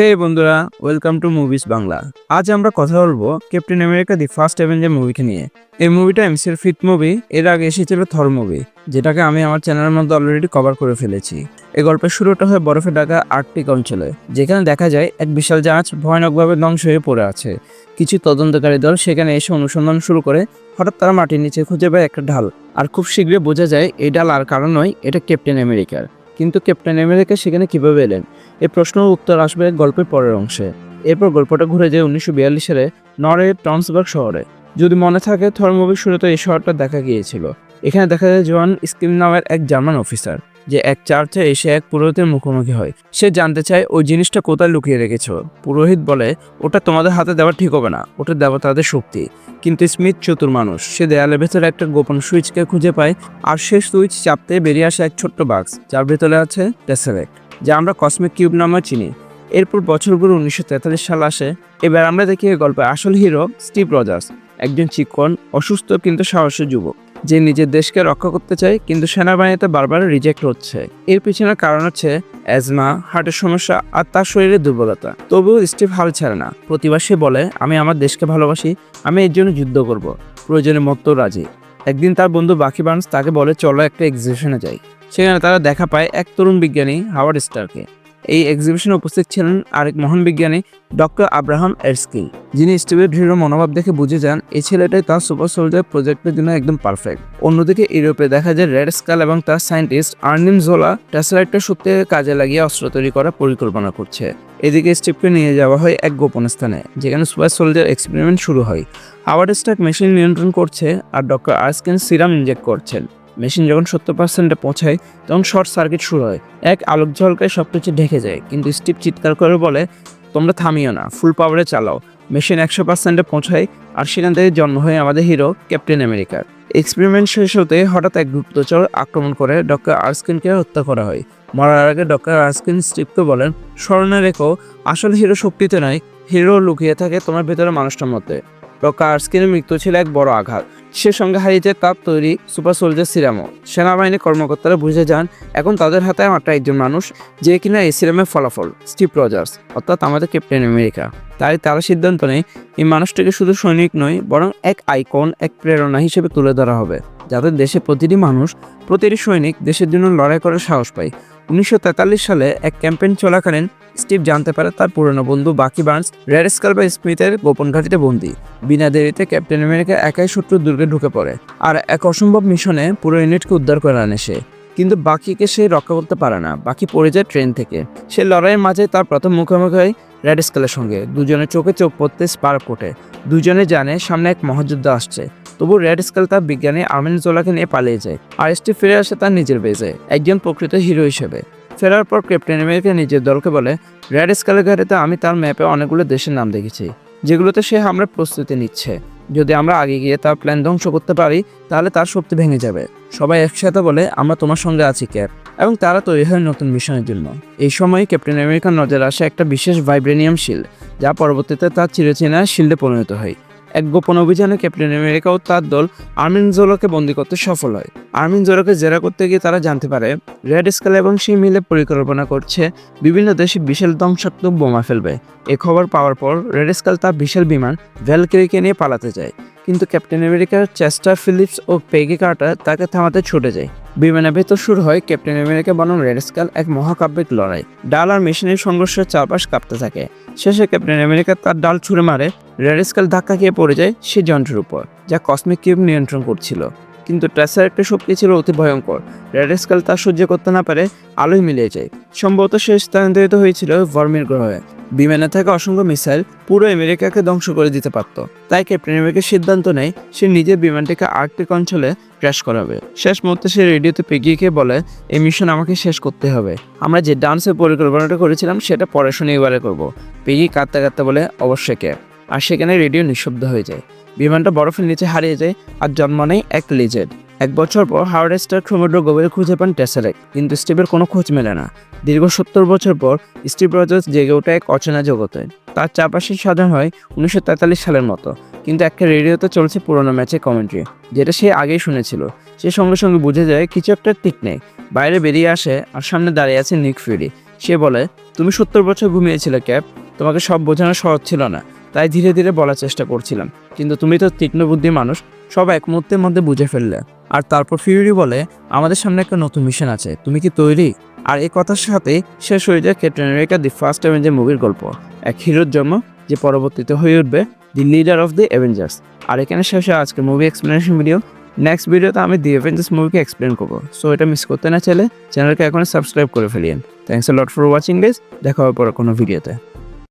হে বন্ধুরা welcome to movies Bangla আজ আমরা কথা বলব Captain America the First Avenger মুভিকে নিয়ে। এই মুভিটা এমসির ফিট মুভি এর আগে এসেছিল থর মুভি যেটাকে আমি আমার চ্যানেলের মধ্যে অলরেডি কভার করে ফেলেছি। এই গল্পের শুরুটা হয় বরফে ঢাকা আর্কটিক অঞ্চলে, যেখানে দেখা যায় এক বিশাল জাহাজ ভয়ানকভাবে ধ্বংস হয়ে পড়ে আছে। কিছু তদন্তকারী দল সেখানে এসে অনুসন্ধান শুরু করে, হঠাৎ তারা মাটির নিচে খুঁজে পায় একটা ঢাল। আর খুব শীঘ্রই বোঝা যায়, এই ডাল আর কারণ নয়, এটা ক্যাপ্টেন আমেরিকার কিন্তু ক্যাপ্টেন আমেরিকা সেখানে কীভাবে এলেন? এই প্রশ্ন উত্তর আসবে গল্পের পরের অংশে। এরপর গল্পটা ঘুরে যায় উনিশশো বিয়াল্লিশ সালে নরওয়ে টনসবার্গ শহরে। যদি মনে থাকে থর মুভির শুরুতে এই শহরটা দেখা গিয়েছিল। এখানে দেখা যায় জোয়ান স্কিম নামের এক জার্মান অফিসার যে এক চার্চে এসে এক পুরোহিতের মুখোমুখি হয়। সে জানতে চায়, ওই জিনিসটা কোথায় লুকিয়ে রেখেছ? পুরোহিত বলে, ওটা তোমাদের হাতে দেওয়া ঠিক হবে না। ওটা দেওয়া তাদের শক্তি। কিন্তু স্মিথ চতুর মানুষ। সে দেয়ালের ভেতরে একটা গোপন সুইচকে খুঁজে পায় আর সে সুইচ চাপতে বেরিয়ে আসে এক ছোট্ট বাক্স, যার ভেতরে আছে টেসেলেক্ট যা আমরা কসমিক কিউব নামে চিনি। এরপর বছরগুলো উনিশশো তেতাল্লিশ সাল আসে। এবার আমরা দেখি এই গল্পের আসল হিরো স্টিভ রজার্স, একজন চিকন, অসুস্থ কিন্তু সাহসী যুবক। যে নিজের দেশকে রক্ষা করতে চায়, কিন্তু সেনাবাহিনীতে বারবার রিজেক্ট হচ্ছে। এর পিছনে কারণ হচ্ছে অ্যাজমা হার্টের সমস্যা আর তার শরীরের দুর্বলতা। তবুও স্টিভ হাল ছাড়ে না। প্রতিবার সে বলে, আমি আমার দেশকে ভালোবাসি, আমি এর জন্য যুদ্ধ করব। প্রয়োজনে মরতেও রাজি। একদিন তার বন্ধু বাকি বার্নস তাকে বলে, চলো একটা এক্সিবিশনে যাই। সেখানে তারা দেখা পায় এক তরুণ বিজ্ঞানী, হাওয়ার্ড স্টারকে। এই এক্সিবিশনে উপস্থিত ছিলেন আরেক মহান বিজ্ঞানী ডক্টর আব্রাহাম এরস্কিল যিনি স্টিভের দৃঢ় মনোভাব দেখে বুঝে যান, এই ছেলেটাই তার সুপার সোলজার প্রজেক্টের জন্য একদম পারফেক্ট অন্যদিকে ইউরোপে দেখা যায় রেড স্কাল এবং তার সায়েন্টিস্ট আর্নিম জোলা ট্যাসলাইটটা সত্যি কাজে লাগিয়ে অস্ত্র তৈরি করার পরিকল্পনা করছে। এদিকে স্টিভকে নিয়ে যাওয়া হয় এক গোপন স্থানে, যেখানে সুপার সোলজার এক্সপেরিমেন্ট শুরু হয়। হাওয়ার্ড স্টার্ক মেশিন নিয়ন্ত্রণ করছে আর ডক্টর আর্সকিন সিরাম ইনজেক্ট করছেন। মেশিন যখন সত্তর পার্সেন্টে পৌঁছায়, তখন শর্ট সার্কিট শুরু হয়। এক আলোক ঝলকায় সব কিছু ঢেকে যায়, কিন্তু স্টিভ চিৎকার করে বলে, তোমরা থামিও না ফুল পাওয়ারে চালাও। মেশিন একশো পার্সেন্টে পৌঁছায়, আর সেখান থেকে জন্ম হয় আমাদের হিরো ক্যাপ্টেন আমেরিকার এক্সপেরিমেন্ট শেষ হতে হঠাৎ এক গুপ্তচর আক্রমণ করে ডক্টর আর্সকিনকে হত্যা করা হয়। মরার আগে ডক্টর আর্সকিন স্টিভকে বলেন, স্মরণে রেখো, আসল হিরো শক্তিতে নয় হিরো লুকিয়ে থাকে তোমার ভেতরে মানুষটার মধ্যে। ডক্টর আর্সকিনের মৃত্যু ছিল এক বড় আঘাত। সে সঙ্গে হারিয়েছে তার তৈরি সুপার সোলজার সিরামও। সেনাবাহিনীর কর্মকর্তারা বুঝে যান, এখন তাদের হাতে মাত্র একজন মানুষ, যে কিনা এই সিরামের ফলাফল, স্টিভ রজার্স, অর্থাৎ আমাদের ক্যাপ্টেন আমেরিকা। তাই তারা সিদ্ধান্ত নেয়, এই মানুষটিকে শুধু সৈনিক নয়, বরং এক আইকন, এক প্রেরণা হিসেবে তুলে ধরা হবে, যাতে দেশে প্রতিটি মানুষ, প্রতিটি সৈনিক দেশের জন্য লড়াই করার সাহস পায়। উনিশশো তেতাল্লিশ সালে এক ক্যাম্পেইন চলাকালীন স্টিভ জানতে পারে তার পুরনো বন্ধু বাকি বার্নস, রেড স্কাল বা স্মিথের গোপন ঘাটিতে বন্দী। বিনা দেরিতে ক্যাপ্টেন আমেরিকা একাই শত্রু দুর্গে ঢুকে পড়ে আর এক অসম্ভব মিশনে পুরো ইউনিটকে উদ্ধার করে আনে সে। কিন্তু বাকিকে সে রক্ষা করতে পারে না, বাকি পড়ে যায় ট্রেন থেকে। সে লড়াইয়ের মাঝে তার প্রথম মুখোমুখি হয় রেড সঙ্গে। দুজনের চোখে চোখ পড়তে স্পার্ক ওঠে। দুজনে জানে সামনে এক মহাযুদ্ধ আসছে। তবু রেড স্কাল তার বিজ্ঞানী আর্মিন জোলাকে নিয়ে পালিয়ে যায়। আর স্টিভ ফিরে আসে তার নিজের বেজে, একজন প্রকৃত হিরো হিসেবে। ফেরার পর ক্যাপ্টেন আমেরিকা নিজের দলকে বলে, রেড স্কালের ঘাটিতে আমি তার ম্যাপে অনেকগুলো দেশের নাম দেখেছি, যেগুলোতে সে হামলার প্রস্তুতি নিচ্ছে। যদি আমরা আগে গিয়ে তার প্ল্যান ধ্বংস করতে পারি, তাহলে তার শক্তি ভেঙে যাবে। সবাই একসাথে বলে, আমরা তোমার সঙ্গে আছি, ক্যাপ। এবং তারা তৈরি হয় নতুন মিশনের জন্য। এই সময় ক্যাপ্টেন আমেরিকার নজরে আসে একটা বিশেষ ভাইব্রেনিয়াম শিল্ড যা পরবর্তীতে তার চিরচেনা শিল্ডে পরিণত হয়। এক গোপন অভিযানে ক্যাপ্টেন আমেরিকা ও তার দল আর্মিন জোলোকে বন্দি করতে সফল হয়। আর্মিন জোলোকে জেরা করতে গিয়ে তারা জানতে পারে, রেড স্কাল এবং সেই মিলে পরিকল্পনা করছে বিভিন্ন দেশে বিশাল ধ্বংসাত্মক বোমা ফেলবে। এ খবর পাওয়ার পর রেড স্কাল তার বিশাল বিমান ভ্যালকেরিকে নিয়ে পালাতে যায়। কিন্তু ক্যাপ্টেন আমেরিকার চেস্টার ফিলিপস ও পেগি কার্টার তাকে থামাতে ছুটে যায়। বিমানের ভেতর শুরু হয় ক্যাপ্টেন আমেরিকা বনাম রেড স্কাল এক মহাকাব্যিক লড়াই। ডাল আর মেশিনের সংঘর্ষের চারপাশ কাঁপতে থাকে। শেষে ক্যাপ্টেন আমেরিকা তার ডাল ছুঁড়ে মারে, রেড স্কাল ধাক্কা খেয়ে পড়ে যায় সেই যন্ত্রের উপর, যা কসমিক কিউব নিয়ন্ত্রণ করছিল। কিন্তু ট্রেসার একটা শক্তি ছিল অতি ভয়ঙ্কর। রেড স্কাল তা সহ্য করতে না পারে আলোয় মিলিয়ে যায়। সম্ভবত সে স্থানান্তরিত হয়েছিল ভর্মির গ্রহে। বিমানে থাকা অসংখ্য মিসাইল পুরো আমেরিকাকে ধ্বংস করে দিতে পারত। তাই ক্যাপ্টেন আমেরিকা সিদ্ধান্ত নেয়, সে নিজের বিমানটিকে আর্কটিক অঞ্চলে ক্র্যাশ করাবে। শেষ মুহূর্তে সে রেডিওতে পেগিয়ে বলে, এই মিশন আমাকে শেষ করতে হবে। আমরা যে ডান্সের পরিকল্পনাটা করেছিলাম, সেটা পরে শুনে এবারে করব। পেগি কাঁদতে কাঁদতে বলে, অবশ্যই, ক্যাপ। আর সেখানে রেডিও নিঃশব্দ হয়ে যায়। বিমানটা বরফের নিচে হারিয়ে যায় আর জন্ম নেয় এক লিজেড এক বছর পর হাওয়ার্ড স্টার সমুদ্র গভীরে খুঁজে পান টেসারেক কিন্তু স্টিভের কোনো খোঁজ মেলে না। দীর্ঘ সত্তর বছর পর স্টিভ রজার্স জেগে ওঠে এক অচেনা জগতে। তার চারপাশে সাধারণ হয় উনিশশো তেতাল্লিশ সালের মতো, কিন্তু একটা রেডিওতে চলছে পুরোনো ম্যাচের কমেন্ট্রি, যেটা সে আগেই শুনেছিল। সে সঙ্গে সঙ্গে বুঝে যায় কিছু একটা ঠিক নেই। বাইরে বেরিয়ে আসে আর সামনে দাঁড়িয়ে আছে নিক ফিরি। সে বলে, তুমি সত্তর বছর ঘুমিয়েছিলে, ক্যাপ। তোমাকে সব বোঝানো সহজ ছিল না, তাই ধীরে ধীরে বলার চেষ্টা করছিলাম। কিন্তু তুমি তো তীক্ষ্ণ বুদ্ধি মানুষ সব এক মুহূর্তের মধ্যে বুঝে ফেললে। আর তারপর ফিউরি বলে, আমাদের সামনে একটা নতুন মিশন আছে, তুমি কি তৈরি? আর এই কথার সাথে শেষ হয়ে যায় Captain America the First Avenger মুভির গল্প, এক হিরোর জন্ম, যে পরবর্তীতে হয়ে উঠবে the leader of the Avengers. আর এখানে শেষে আজকে মুভি এক্সপ্লেনেশন ভিডিও। নেক্সট ভিডিওতে আমি দি অ্যাভেঞ্জার্স মুভিকে এক্সপ্লেন করব। সো এটা মিস করতে না চাইলে চ্যানেলকে এখন সাবস্ক্রাইব করে ফেলিয়েন। Thanks lot for watching guys দেখা হবে পরে কোনো ভিডিওতে।